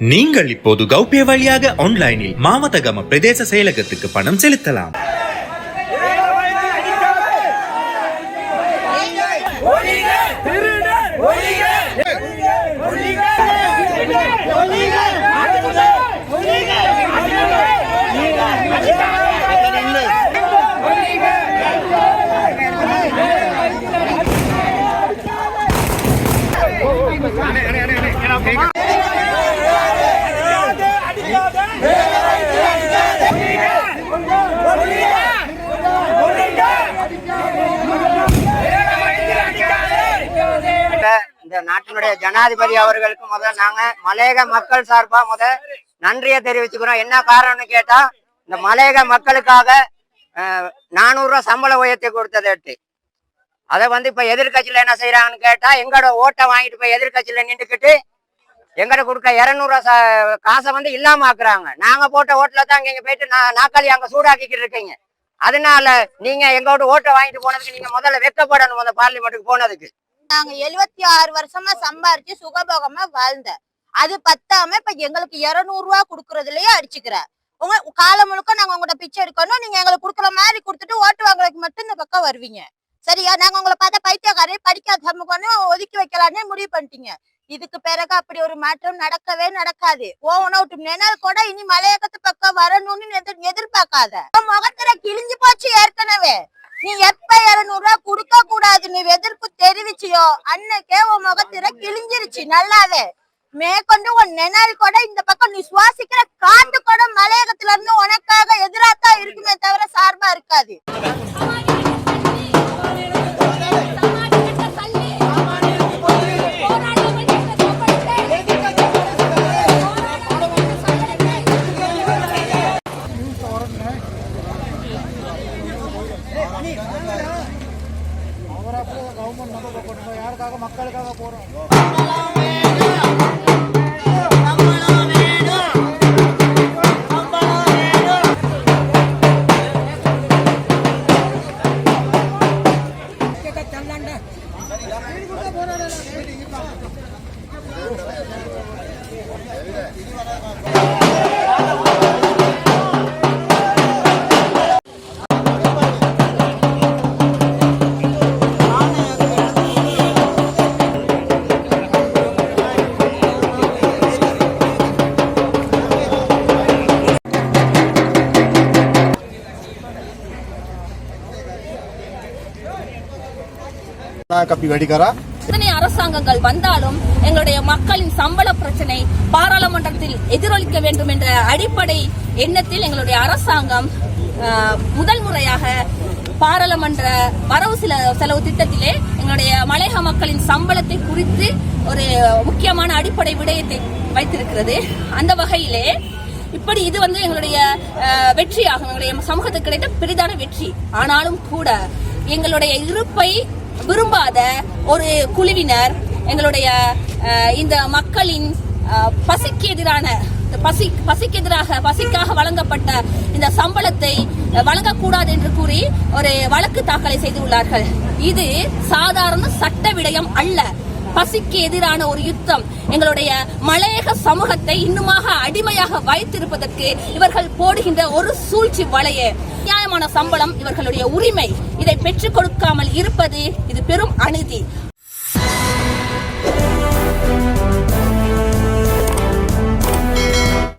நீங்கள் இப்போது கௌபிய வழியாக ஆன்லைனில் மாவதகம பிரதேச செயலகத்துக்கு பணம் செலுத்தலாம். இந்த இந்த நாட்டினுடைய ஜனாதிபதி அவர்களுக்கு முதல் நாங்க மலையக மக்கள் சார்பா முத நன்றியை தெரிவிச்சுக்கிறோம். என்ன காரணம்னு கேட்டா இந்த மலையக மக்களுக்காக நானூறு ரூபா சம்பள உயர்த்தி கொடுத்ததட்டு அதை வந்து இப்ப எதிர்க்கட்சியில என்ன செய்யறாங்கன்னு கேட்டா எங்களோட ஓட்டை வாங்கிட்டு போய் எதிர்க்கட்சியில நின்றுக்கிட்டு எங்கட கொடுக்க இரநூறுவா காசை வந்து இல்லாம ஆக்குறாங்க. நாங்க போட்ட ஓட்டுல தான் இங்க போயிட்டு நான் நாக்காளி அங்க சூடாக்கிக்கிட்டு இருக்கீங்க. அதனால நீங்க எங்களோட ஓட்டை வாங்கிட்டு போனதுக்கு நீங்க முதல்ல வெக்கப்படணும் அந்த பார்லிமெண்ட்டுக்கு போனதுக்கு. நாங்க எழுபத்தி ஆறு வருஷமா சம்பாரிச்சு சுகபோகமா வாழ்ந்த. அது பத்தாம இப்ப எங்களுக்கு இருநூறு ரூபா குடுக்கறதுலயே அடிச்சுக்கிற. உங்க காலம் முழுக்க நாங்க உங்கள்ட்ட பிச்சை எடுக்கணும். நீங்க எங்களுக்கு குடுக்குற மாதிரி கொடுத்துட்டு ஓட்டு வாங்குறதுக்கு மட்டும் இந்த பக்கம் வருவீங்க. சரியா? நாங்க உங்களை பார்த்தா பைத்தியக்காரே படிக்காத சமூகம்னு ஒதுக்கி வைக்கலான்னு முடிவு பண்ணிட்டீங்க. இதுக்கு பிறகு அப்படி ஒரு மாற்றம் நடக்கவே நடக்காது. ஓவன விட்டு நினைல் கூட இனி மலையகத்து பக்கம் வரணும்னு எதிர் எதிர்பார்க்காத. முகத்துல கிழிஞ்சு போச்சு ஏற்கனவே. நீ எப்ப இருநூறு ரூபாய் கொடுக்க கூடாது? நீ எதிர்ப்பு தெரிவிச்சியோ? அன்னைக்கே உன் முகத்திர கிழிஞ்சிருச்சு நல்லாவே. மேற்கொண்டு உன் நிழல் கூட இந்த பக்கம் நீ சுவாசிக்கிற காத்து கூட மலையகத்துல இருந்து உனக்காக எதிராத்தான் இருக்குமே தவிர சார்பா இருக்காது. யாருக்காக மக்களுக்காக போறோம்? கப்பி வெடிக்காரா எத்தனை அரசாங்கங்கள் வந்தாலும் எங்களுடைய மக்களின் சம்பள பிரச்சனை பாராளுமன்றத்தில் எதிரொலிக்க வேண்டும் என்ற அடிப்படை எண்ணத்தில் எங்களுடைய அரசாங்கம் முதல் முறையாக பாராளுமன்ற வரவு சில செலவு திட்டத்திலே எங்களுடைய மலையக மக்களின் சம்பளத்தை குறித்து ஒரு முக்கியமான அடிப்படை விடயத்தை வைத்திருக்கிறது. அந்த வகையிலே இப்படி இது வந்து எங்களுடைய அஹ், வெற்றியாகும். எங்களுடைய சமூகத்துக்கு கிடைத்த பெரிதான வெற்றி. ஆனாலும் கூட எங்களுடைய இருப்பை விரும்பாத ஒரு குழுவினர் எங்களுடைய இந்த மக்களின் பசிக்கு எதிரான பசி பசிக்கு எதிராக பசிக்காக வழங்கப்பட்ட இந்த சம்பளத்தை வழங்கக்கூடாது என்று கூறி ஒரு வழக்கு தாக்கலை செய்துள்ளார்கள். இது சாதாரண சட்ட விடயம் அல்ல. பசிக்கு எதிரான ஒரு யுத்தம். எங்களுடைய மலையக சமூகத்தை இன்னுமாக அடிமையாக வைத்திருப்பதற்கு இவர்கள் போடுகின்ற ஒரு சூழ்ச்சி வலையே. நியாயமான சம்பளம் இவர்களுடைய உரிமை. இதை பெற்றுக் கொடுக்காமல் இருப்பது இது பெரும் அநீதி.